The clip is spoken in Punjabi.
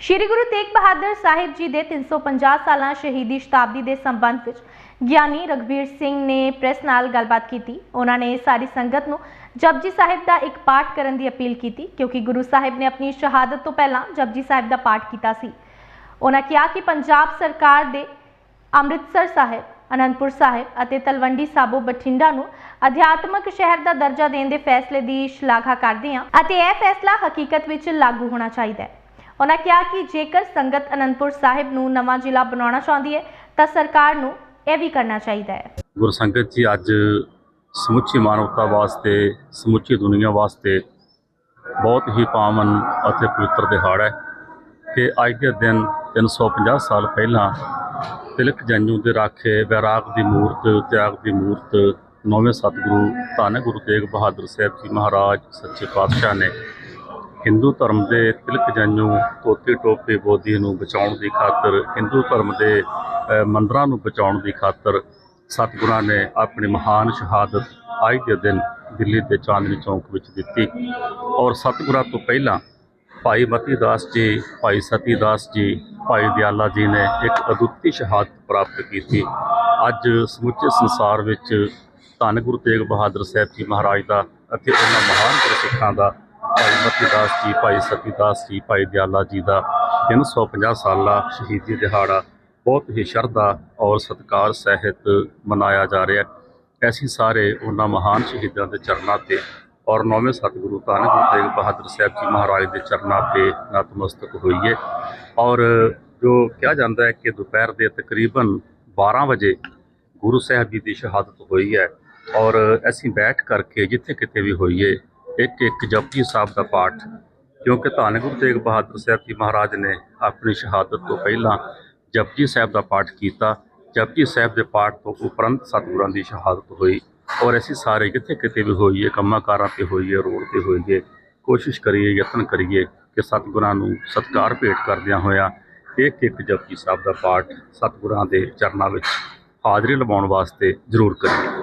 ਸ਼੍ਰੀ ਗੁਰੂ ਤੇਗ ਬਹਾਦਰ ਸਾਹਿਬ ਜੀ ਦੇ 350 ਸਾਲਾਂ ਸ਼ਹੀਦੀ ਸ਼ਤਾਬਦੀ ਦੇ ਸੰਬੰਧ ਵਿੱਚ ਗਿਆਨੀ ਰਗਵੀਰ ਸਿੰਘ ਨੇ ਪ੍ਰੈਸ ਨਾਲ ਗੱਲਬਾਤ ਕੀਤੀ। ਉਹਨਾਂ ਨੇ ਸਾਰੀ ਸੰਗਤ ਨੂੰ ਜਪਜੀ ਸਾਹਿਬ ਦਾ ਇੱਕ ਪਾਠ ਕਰਨ ਦੀ ਅਪੀਲ ਕੀਤੀ ਕਿਉਂਕਿ ਗੁਰੂ ਸਾਹਿਬ ਨੇ ਆਪਣੀ ਸ਼ਹਾਦਤ ਤੋਂ ਪਹਿਲਾਂ ਜਪਜੀ ਸਾਹਿਬ ਦਾ ਪਾਠ ਕੀਤਾ ਸੀ। ਉਹਨਾਂ ਕਿਹਾ ਕਿ ਪੰਜਾਬ ਸਰਕਾਰ ਦੇ ਅੰਮ੍ਰਿਤਸਰ ਸਾਹਿਬ, ਅਨੰਦਪੁਰ ਸਾਹਿਬ ਅਤੇ ਤਲਵੰਡੀ ਸਾਬੋ ਬਠਿੰਡਾ ਨੂੰ ਅਧਿਆਤਮਕ ਸ਼ਹਿਰ ਦਾ ਦਰਜਾ ਦੇਣ ਦੇ ਫੈਸਲੇ ਦੀ ਸ਼ਲਾਘਾ ਕਰਦੇ ਹਾਂ ਅਤੇ ਇਹ ਫੈਸਲਾ ਹਕੀਕਤ ਵਿੱਚ ਲਾਗੂ ਹੋਣਾ ਚਾਹੀਦਾ ਹੈ। ਉਹਨਾਂ ਕਿਹਾ ਕਿ ਜੇਕਰ ਸੰਗਤ ਅਨੰਦਪੁਰ ਸਾਹਿਬ ਨੂੰ ਨਵਾਂ ਜ਼ਿਲ੍ਹਾ ਬਣਾਉਣਾ ਚਾਹੁੰਦੀ ਹੈ, ਤਾਂ ਸਰਕਾਰ ਨੂੰ ਇਹ ਵੀ ਕਰਨਾ ਚਾਹੀਦਾ ਹੈ। ਗੁਰਸੰਗਤ ਜੀ, ਅੱਜ ਸਮੁੱਚੀ ਮਾਨਵਤਾ ਵਾਸਤੇ, ਸਮੁੱਚੀ ਦੁਨੀਆ ਵਾਸਤੇ ਬਹੁਤ ਹੀ ਪਾਵਨ ਅਤੇ ਪਵਿੱਤਰ ਦਿਹਾੜਾ ਹੈ ਕਿ ਅੱਜ ਦੇ ਦਿਨ 350 ਸਾਲ ਪਹਿਲਾਂ ਤਿਲਕ ਜੰਜੂ ਦੇ ਰਾਖੇ, ਵੈਰਾਗ ਦੀ ਮੂਰਤ, ਤਿਆਗ ਦੀ ਮੂਰਤ, ਨੌਵੇਂ ਸਤਿਗੁਰੂ, ਧੰਨ ਗੁਰੂ ਤੇਗ ਬਹਾਦਰ ਸਾਹਿਬ ਜੀ ਮਹਾਰਾਜ, ਸੱਚੇ ਪਾਤਸ਼ਾਹ ਨੇ ਹਿੰਦੂ ਧਰਮ ਦੇ ਤਿਲਕ ਜੰਜੂ ਧੋਤੀ ਟੋਪੀ ਬੋਧੀ ਨੂੰ ਬਚਾਉਣ ਦੀ ਖਾਤਰ, ਹਿੰਦੂ ਧਰਮ ਦੇ ਮੰਦਰਾਂ ਨੂੰ ਬਚਾਉਣ ਦੀ ਖਾਤਰ ਸਤਿਗੁਰਾਂ ਨੇ ਆਪਣੀ ਮਹਾਨ ਸ਼ਹਾਦਤ ਅੱਜ ਦੇ ਦਿਨ ਦਿੱਲੀ ਦੇ ਚਾਂਦਨੀ ਚੌਂਕ ਵਿੱਚ ਦਿੱਤੀ। ਔਰ ਸਤਿਗੁਰਾਂ ਤੋਂ ਪਹਿਲਾਂ ਭਾਈ ਮਤੀ ਦਾਸ ਜੀ, ਭਾਈ ਸਤੀ ਦਾਸ ਜੀ, ਭਾਈ ਦਿਆਲਾ ਜੀ ਨੇ ਇੱਕ ਅਦੁੱਤੀ ਸ਼ਹਾਦਤ ਪ੍ਰਾਪਤ ਕੀਤੀ। ਅੱਜ ਸਮੁੱਚੇ ਸੰਸਾਰ ਵਿੱਚ ਧੰਨ ਗੁਰੂ ਤੇਗ ਬਹਾਦਰ ਸਾਹਿਬ ਜੀ ਮਹਾਰਾਜ ਦਾ ਅਤੇ ਉਹਨਾਂ ਮਹਾਨ ਗੁਰਸਿੱਖਾਂ ਦਾ ਭਾਈ ਮਤੀ ਦਾਸ ਜੀ, ਭਾਈ ਸਤੀ ਦਾਸ ਜੀ, ਭਾਈ ਦਿਆਲਾ ਜੀ ਦਾ 350 ਸਾਲਾ ਸ਼ਹੀਦੀ ਦਿਹਾੜਾ ਬਹੁਤ ਹੀ ਸ਼ਰਧਾ ਔਰ ਸਤਿਕਾਰ ਸਹਿਤ ਮਨਾਇਆ ਜਾ ਰਿਹਾ ਹੈ। ਅਸੀਂ ਸਾਰੇ ਉਹਨਾਂ ਮਹਾਨ ਸ਼ਹੀਦਾਂ ਦੇ ਚਰਨਾਂ ਤੇ ਔਰ ਨੌਵੇਂ ਸਤਿਗੁਰੂ ਧੰਨ ਗੁਰੂ ਤੇਗ ਬਹਾਦਰ ਸਾਹਿਬ ਜੀ ਮਹਾਰਾਜ ਦੇ ਚਰਨਾਂ ਤੇ ਨਤਮਸਤਕ ਹੋਈਏ। ਔਰ ਜੋ ਕਿਹਾ ਜਾਂਦਾ ਹੈ ਕਿ ਦੁਪਹਿਰ ਦੇ ਤਕਰੀਬਨ 12 ਵਜੇ ਗੁਰੂ ਸਾਹਿਬ ਜੀ ਦੀ ਸ਼ਹਾਦਤ ਹੋਈ ਹੈ ਔਰ ਅਸੀਂ ਬੈਠ ਕਰਕੇ ਜਿੱਥੇ ਕਿਤੇ ਵੀ ਹੋਈਏ ਇੱਕ ਇੱਕ ਜਪਜੀ ਸਾਹਿਬ ਦਾ ਪਾਠ, ਕਿਉਂਕਿ ਧੰਨ ਗੁਰੂ ਤੇਗ ਬਹਾਦਰ ਸਾਹਿਬ ਜੀ ਮਹਾਰਾਜ ਨੇ ਆਪਣੀ ਸ਼ਹਾਦਤ ਤੋਂ ਪਹਿਲਾਂ ਜਪਜੀ ਸਾਹਿਬ ਦਾ ਪਾਠ ਕੀਤਾ। ਜਪਜੀ ਸਾਹਿਬ ਦੇ ਪਾਠ ਤੋਂ ਉਪਰੰਤ ਸਤਿਗੁਰਾਂ ਦੀ ਸ਼ਹਾਦਤ ਹੋਈ ਔਰ ਅਸੀਂ ਸਾਰੇ ਜਿੱਥੇ ਕਿਤੇ ਵੀ ਹੋਈਏ, ਕੰਮਾਂ ਕਾਰਾਂ ਤੇ ਹੋਈਏ, ਰੋਡ ਤੇ ਹੋਈਏ, ਕੋਸ਼ਿਸ਼ ਕਰੀਏ, ਯਤਨ ਕਰੀਏ ਕਿ ਸਤਿਗੁਰਾਂ ਨੂੰ ਸਤਿਕਾਰ ਭੇਟ ਕਰਦਿਆਂ ਹੋਇਆਂ ਇੱਕ ਇੱਕ ਜਪਜੀ ਸਾਹਿਬ ਦਾ ਪਾਠ ਸਤਿਗੁਰਾਂ ਦੇ ਚਰਨਾਂ ਵਿੱਚ ਹਾਜ਼ਰੀ ਲਵਾਉਣ ਵਾਸਤੇ ਜ਼ਰੂਰ ਕਰੀਏ।